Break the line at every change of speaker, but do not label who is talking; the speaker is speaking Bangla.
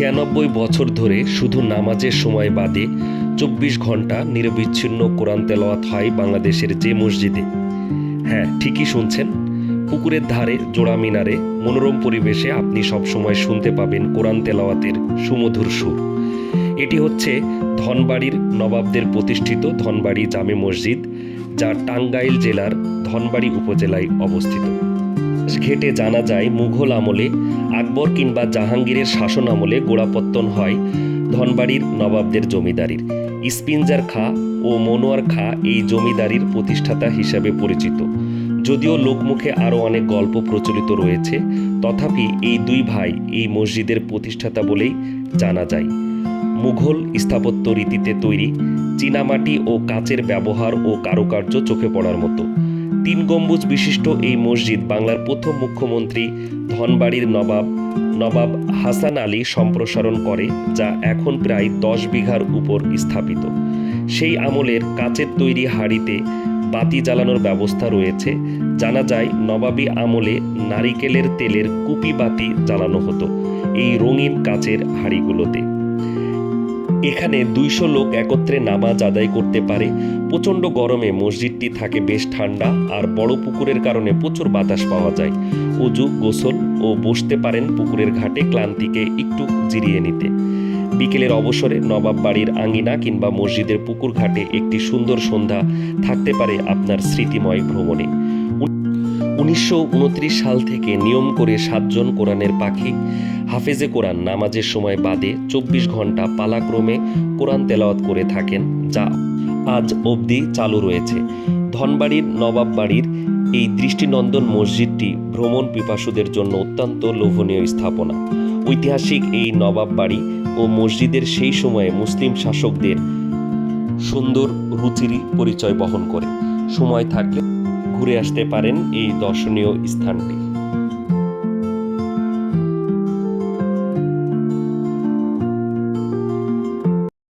ছিয়ানব্বই বছর ধরে শুধু নামাজের সময় বাদে চব্বিশ ঘণ্টা নিরবিচ্ছিন্ন কোরআন তেলাওয়াত হয় বাংলাদেশের যে মসজিদে। হ্যাঁ ঠিকই শুনছেন। পুকুরের ধারে, জোড়া মিনারে মনোরম পরিবেশে আপনি সবসময় শুনতে পাবেন কোরআন তেলাওয়াতের সুমধুর সুর। এটি হচ্ছে ধনবাড়ির নবাবদের প্রতিষ্ঠিত ধনবাড়ি জামে মসজিদ, যা টাঙ্গাইল জেলার ধনবাড়ি উপজেলায় অবস্থিত। ঘেটে জানা যায়, মুঘল আমলে, আকবর কিংবা জাহাঙ্গীরের শাসন আমলে গোড়াপত্তন হয় ধনবাড়ির নবাবদের জমিদারির। ইস্পিনজার খা ও মনোয়ার খা এই জমিদারির প্রতিষ্ঠাতা হিসাবে পরিচিত। যদিও লোকমুখে আরও অনেক গল্প প্রচলিত রয়েছে, তথাপি এই দুই ভাই এই মসজিদের প্রতিষ্ঠাতা বলেই জানা যায়। মুঘল স্থাপত্য রীতিতে তৈরি, চীনামাটি ও কাচের ব্যবহার ও কারুকার্য চোখে পড়ার মতো। তিন গম্বুজ বিশিষ্ট এই মসজিদ বাংলার প্রথম মুখ্যমন্ত্রী ধনবাড়ির নবাব নবাব হাসান আলী সম্প্রসারণ করে, যা এখন প্রায় দশ বিঘার উপর স্থাপিত। সেই আমলের কাচের তৈরি হাড়িতে বাতি জ্বালানোর ব্যবস্থা রয়েছে। জানা যায়, নবাবী আমলে নারিকেলের তেলের কুপি বাতি জ্বালানো হতো এই রঙিন কাচের হাড়িগুলোতে। এখানে দুইশো লোক একত্রে নামাজ আদায় করতে পারে। প্রচণ্ড গরমে মসজিদটি থাকে বেশ ঠান্ডা, আর বড় পুকুরের কারণে প্রচুর বাতাস পাওয়া যায়। অজু, গোসল ও বসতে পারেন পুকুরের ঘাটে ক্লান্তিকে একটু জিরিয়ে নিতে। বিকেলের অবসরে নবাব বাড়ির আঙ্গিনা কিংবা মসজিদের পুকুর ঘাটে একটি সুন্দর সন্ধ্যা থাকতে পারে আপনার স্মৃতিময় ভ্রমণে। উনিশশো সাল থেকে নিয়ম করে সাতজন কোরআনের পাখি হাফেজে কোরআন নামাজের সময় বাদে চব্বিশ ঘণ্টা পালাক্রমে কোরআন তেলাওয়াত করে থাকেন, যা আজ অবধি চালু রয়েছে। ধনবাড়ির নবাব বাড়ির এই দৃষ্টিনন্দন মসজিদটি ভ্রমণ পিপাসুদের জন্য অত্যন্ত লোভনীয় স্থাপনা। ঐতিহাসিক এই নবাব বাড়ি ও মসজিদের সেই সময়ে মুসলিম শাসকদের সুন্দর রুচিরই পরিচয় বহন করে। সময় থাকলে ঘুরে আসতে পারেন এই দর্শনীয় স্থানটি।